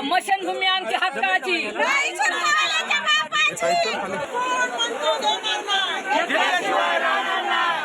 मशनभूमी आमची हक्काची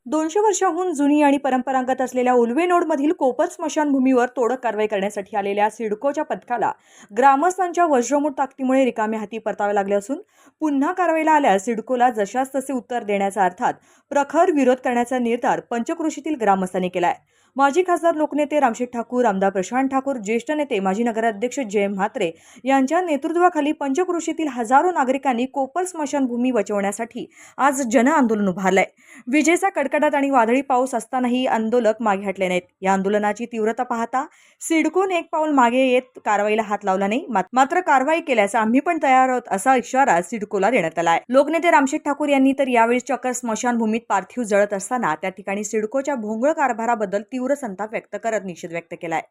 दोनशे वर्षाहून जुनी आणि परंपरागत असलेल्या उलवे नोडमधील कोपर स्मशानभूमीवर तोडक कारवाई करण्यासाठी आलेल्या सिडकोच्या पथकाला ग्रामस्थांच्या वज्रमूठ ताकदीमुळे रिकाम्या हाती परतावे लागले असून पुन्हा कारवाईला आल्यास सिडकोला जशास तसे उत्तर देण्याचा अर्थात प्रखर विरोध करण्याचा निर्धार पंचक्रोशीतील ग्रामस्थांनी केला आहे माजी खासदार लोकनेते रामशेठ ठाकूर आमदार प्रशांत ठाकूर ज्येष्ठ नेते माजी नगराध्यक्ष जय म्हात्रे यांच्या नेतृत्वाखाली पंचकृषीतील हजारो नागरिकांनी कोपर स्मशानभूमी बचवण्यासाठी आज जनआंदोलन उभारलंय. विजेचा कडकडाट आणि वादळी पाऊस असतानाही आंदोलक मागे हटले नाहीत. या आंदोलनाची तीव्रता पाहता सिडकोन एक पाऊल मागे येत कारवाईला हात लावला नाही मात- मात्र कारवाई केल्यास आम्ही पण तयार आहोत असा इशारा सिडकोला देण्यात आला आहे लोकनेते रामशेठ ठाकूर यांनी तर यावेळी चक्कर स्मशानभूमीत पार्थिव जळत असताना त्या ठिकाणी सिडकोच्या भोंगळ कारभाराबद्दल तीव्र संताप व्यक्त करत निषेध व्यक्त केलाय.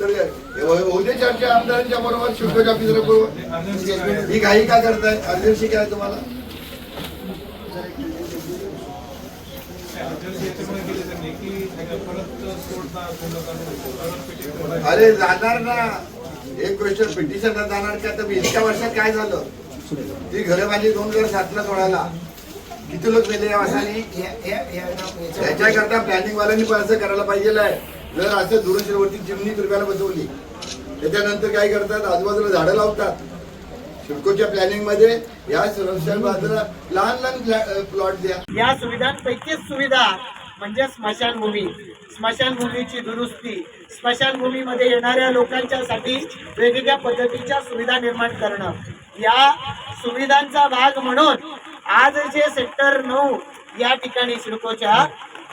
तर उद्या चर्चा आमदारांच्या बरोबर शिवकाच्या बरोबर. ही घाई का करताय? अर्जन्सी काय तुम्हाला? अरे जाणार ना. एक गोष्ट पिटिशनला जाणार का? तर इतक्या वर्षात काय झालं? ती घरं माझी दोन हजार सातला सोडायला. किती लोक मेले या वर्षाने त्याच्याकरता प्लॅनिंग वाल्यांनी पण असं करायला पाहिजे आहे. जर असं दुरुस्तीवरती चिमणी रुपयाला बसवली त्याच्यानंतर काय करतात? आजूबाजूला झाडं लावतात. सिडकोच्या प्लॅनिंगमध्ये या सुरक्षा बाजूला लहान लहान प्लॉट द्या. या सुविधांपैकीच सुविधा म्हणजे स्मशानभूमी. स्मशानभूमीची दुरुस्ती. स्मशानभूमीमध्ये येणाऱ्या लोकांच्यासाठी वेगवेगळ्या पद्धतीच्या सुविधा निर्माण करणं. या सुविधांचा भाग म्हणून आज जे सेक्टर नऊ या ठिकाणी सिडकोच्या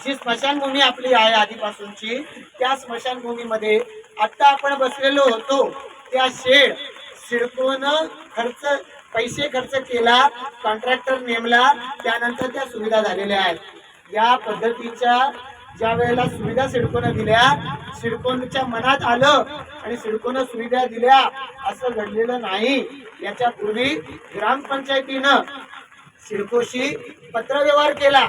जी स्मशानभूमी आपली आहे आधीपासूनची त्या स्मशानभूमीमध्ये आत्ता आपण बसलेलो होतो. त्या शेड सिडकोनं खर्च पैसे खर्च केला कॉन्ट्रॅक्टर नेमला त्यानंतर त्या सुविधा झालेल्या आहेत. या पद्धतीच्या ज्या वेळेला सुविधा सिडकोनं दिल्या सिडकोनच्या मनात आलं आणि सिडकोनं सुविधा दिल्या असं घडलेलं नाही. याच्यापूर्वी ग्रामपंचायतीनं सिडकोशी पत्रव्यवहार केला.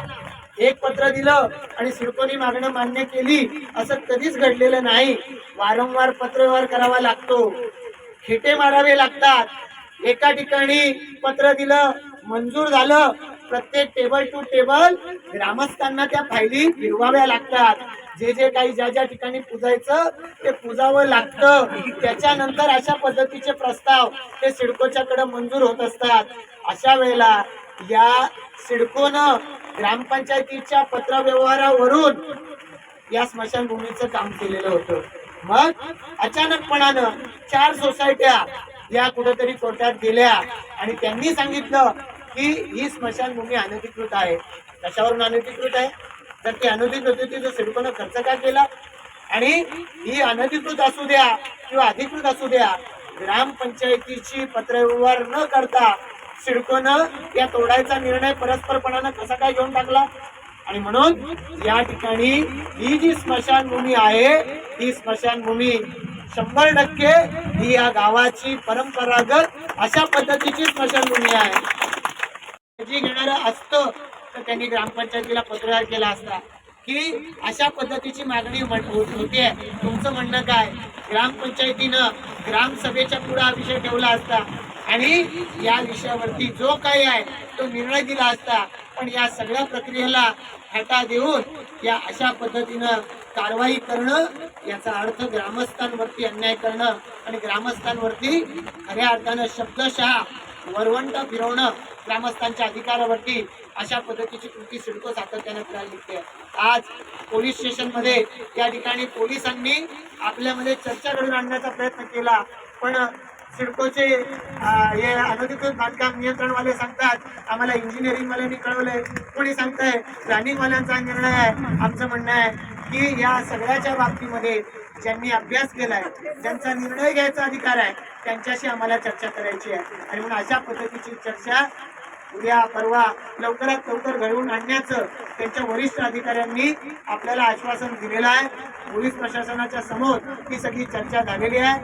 एक पत्र दिलं आणि सिडकोनी मागणं मान्य केली. असं कधीच घडलेलं नाही. वारंवार पत्रव्यवहार करावा लागतो. खेटे मारावे लागतात. एका ठिकाणी पत्र दिलं मंजूर झालं. प्रत्येक टेबल टू टेबल ग्रामस्थांना त्या फायली फिरवाव्या लागतात. जे जे काही ज्या ज्या ठिकाणी पुजायचं ते पुजावं लागतं. त्याच्यानंतर अशा पद्धतीचे प्रस्ताव ते सिडकोच्याकडे मंजूर होत असतात. अशा वेळेला या सिडकोनं ग्रामपंचायतीच्या पत्रव्यवहारावरून या स्मशानभूमीचं काम केलेलं होतं. मग अचानकपणानं चार सोसायट्या या कुठेतरी कोर्टात गेल्या आणि त्यांनी सांगितलं की ही स्मशानभूमी अनधिकृत आहे. कशावरून अनधिकृत आहे? तर ती अनधिकृत होती तर सिडकोनं खर्च का केला? आणि ही अनधिकृत असू द्या किंवा अधिकृत असू द्या ग्रामपंचायतीची पत्रव्यवहार न करता सिडकोनं या तोडायचा निर्णय परस्परपणानं कसा काय घेऊन टाकला? आणि म्हणून या ठिकाणी ही जी स्मशानभूमी आहे ही स्मशानभूमी शंभर टक्के ही या गावाची परंपरागत अशा पद्धतीची स्मशानभूमी आहे. जी घेणारं असतं तर त्यांनी ग्रामपंचायतीला पत्रव्यवहार केला असता की अशा पद्धतीची मागणी म्हण- हो- तुमचं म्हणणं काय? ग्रामपंचायतीनं ग्रामसभेच्या पुढे हा विषय ठेवला असता. आणि या विषयावरती जो काही आहे तो निर्णय दिला असता पण या सगळ्या प्रक्रियेला हटा देऊन या अशा पद्धतीनं कारवाई करणं याचा अर्थ ग्रामस्थांवरती अन्याय करणं आणि ग्रामस्थांवरती खऱ्या अर्थानं शब्दशः वरवंट फिरवणं ग्रामस्थांच्या अधिकारावरती अशा पद्धतीची कृती सिडको सातत्याने करायला निघते. आज पोलीस स्टेशनमध्ये या ठिकाणी पोलिसांनी आपल्यामध्ये चर्चा घडून आणण्याचा प्रयत्न केला पण सिडकोचे हे अनधिकृत बांधकाम नियंत्रणवाले सांगतात. आम्हाला इंजिनिअरिंगवाल्यांनी कळवलंय. कोणी सांगतंय? प्लॅनिंगवाल्यांचा निर्णय आहे. आमचं म्हणणं आहे की या सगळ्याच्या बाबतीमध्ये ज्यांनी अभ्यास केलाय ज्यांचा निर्णय घ्यायचा अधिकार आहे. त्यांच्याशी आम्हाला चर्चा करायची आहे. आणि म्हणून अशा पद्धतीची चर्चा उद्या परवा लवकरात लवकर घडवून आणण्याचं त्यांच्या वरिष्ठ अधिकाऱ्यांनी आपल्याला आश्वासन दिलेलं आहे. पोलीस प्रशासनाच्या समोर ही सगळी चर्चा झालेली आहे.